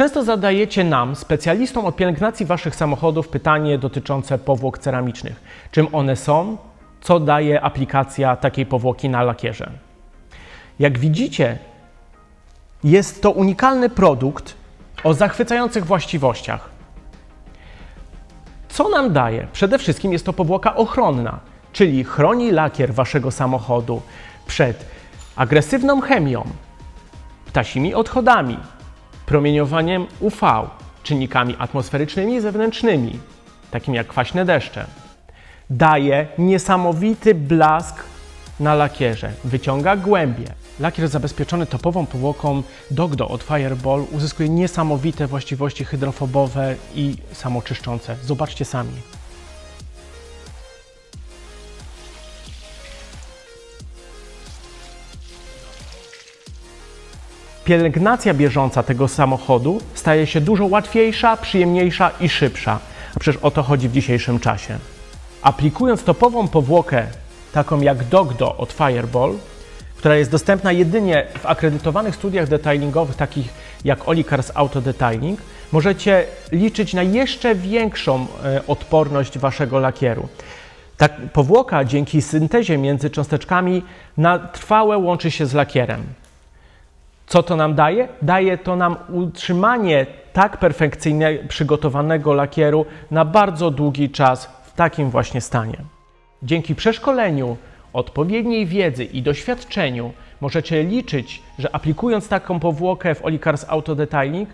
Często zadajecie nam, specjalistom od pielęgnacji waszych samochodów, pytanie dotyczące powłok ceramicznych. Czym one są? Co daje aplikacja takiej powłoki na lakierze? Jak widzicie, jest to unikalny produkt o zachwycających właściwościach. Co nam daje? Przede wszystkim jest to powłoka ochronna, czyli chroni lakier waszego samochodu przed agresywną chemią, ptasimi odchodami, promieniowaniem UV, czynnikami atmosferycznymi i zewnętrznymi, takimi jak kwaśne deszcze. Daje niesamowity blask na lakierze, wyciąga głębie. Lakier zabezpieczony topową powłoką Dogdo od Fireball uzyskuje niesamowite właściwości hydrofobowe i samoczyszczące. Zobaczcie sami. Pielęgnacja bieżąca tego samochodu staje się dużo łatwiejsza, przyjemniejsza i szybsza. A przecież o to chodzi w dzisiejszym czasie. Aplikując topową powłokę, taką jak Dogdo od Fireball, która jest dostępna jedynie w akredytowanych studiach detailingowych, takich jak Olicars Auto Detailing, możecie liczyć na jeszcze większą e, odporność waszego lakieru. Ta powłoka dzięki syntezie między cząsteczkami na trwałe łączy się z lakierem. Co to nam daje? Daje to nam utrzymanie tak perfekcyjnie przygotowanego lakieru na bardzo długi czas w takim właśnie stanie. Dzięki przeszkoleniu, odpowiedniej wiedzy i doświadczeniu możecie liczyć, że aplikując taką powłokę w Olicars Auto Detailing,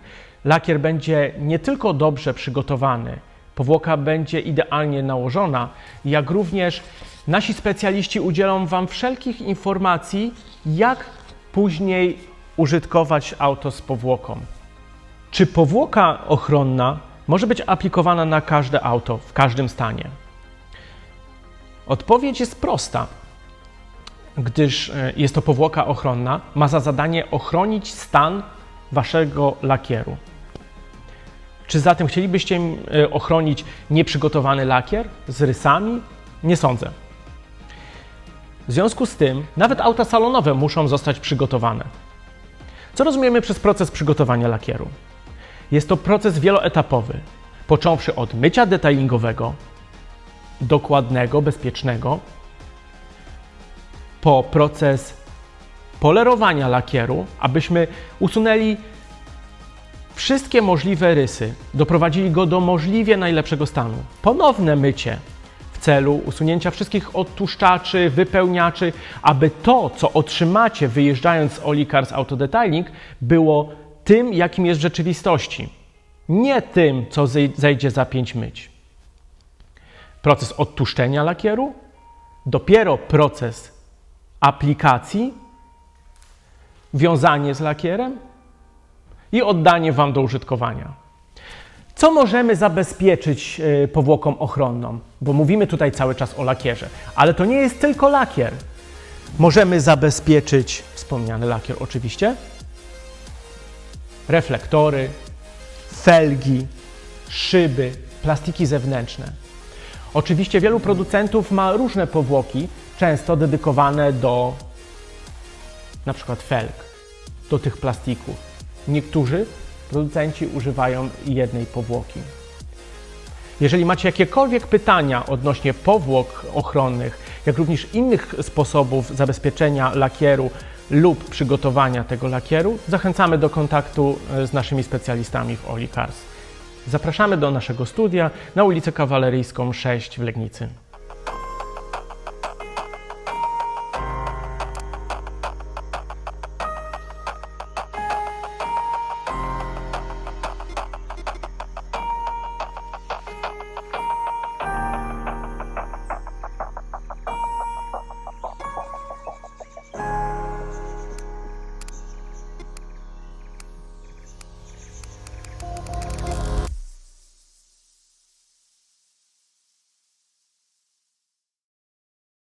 lakier będzie nie tylko dobrze przygotowany, powłoka będzie idealnie nałożona, jak również nasi specjaliści udzielą Wam wszelkich informacji, jak później użytkować auto z powłoką. Czy powłoka ochronna może być aplikowana na każde auto w każdym stanie? Odpowiedź jest prosta, gdyż e, jest to powłoka ochronna, ma za zadanie ochronić stan waszego lakieru. Czy zatem chcielibyście e, ochronić nieprzygotowany lakier z rysami? Nie sądzę. W związku z tym, nawet auta salonowe muszą zostać przygotowane. Co rozumiemy przez proces przygotowania lakieru? Jest to proces wieloetapowy, począwszy od mycia detailingowego, dokładnego, bezpiecznego, po proces polerowania lakieru, abyśmy usunęli wszystkie możliwe rysy, doprowadzili go do możliwie najlepszego stanu. Ponowne mycie celu usunięcia wszystkich odtłuszczaczy, wypełniaczy, aby to, co otrzymacie wyjeżdżając z Olicars Auto Detailing, było tym, jakim jest w rzeczywistości. Nie tym, co zej- zejdzie za pięć myć. Proces odtłuszczenia lakieru, dopiero proces aplikacji, wiązanie z lakierem i oddanie Wam do użytkowania. Co możemy zabezpieczyć e, powłoką ochronną? Bo mówimy tutaj cały czas o lakierze, ale to nie jest tylko lakier. Możemy zabezpieczyć wspomniany lakier oczywiście, reflektory, felgi, szyby, plastiki zewnętrzne. Oczywiście wielu producentów ma różne powłoki, często dedykowane do na przykład felg, do tych plastików. Niektórzy producenci używają jednej powłoki. Jeżeli macie jakiekolwiek pytania odnośnie powłok ochronnych, jak również innych sposobów zabezpieczenia lakieru lub przygotowania tego lakieru, zachęcamy do kontaktu e, z naszymi specjalistami w Olicars. Zapraszamy do naszego studia na ulicę Kawaleryjską 6 w Legnicy.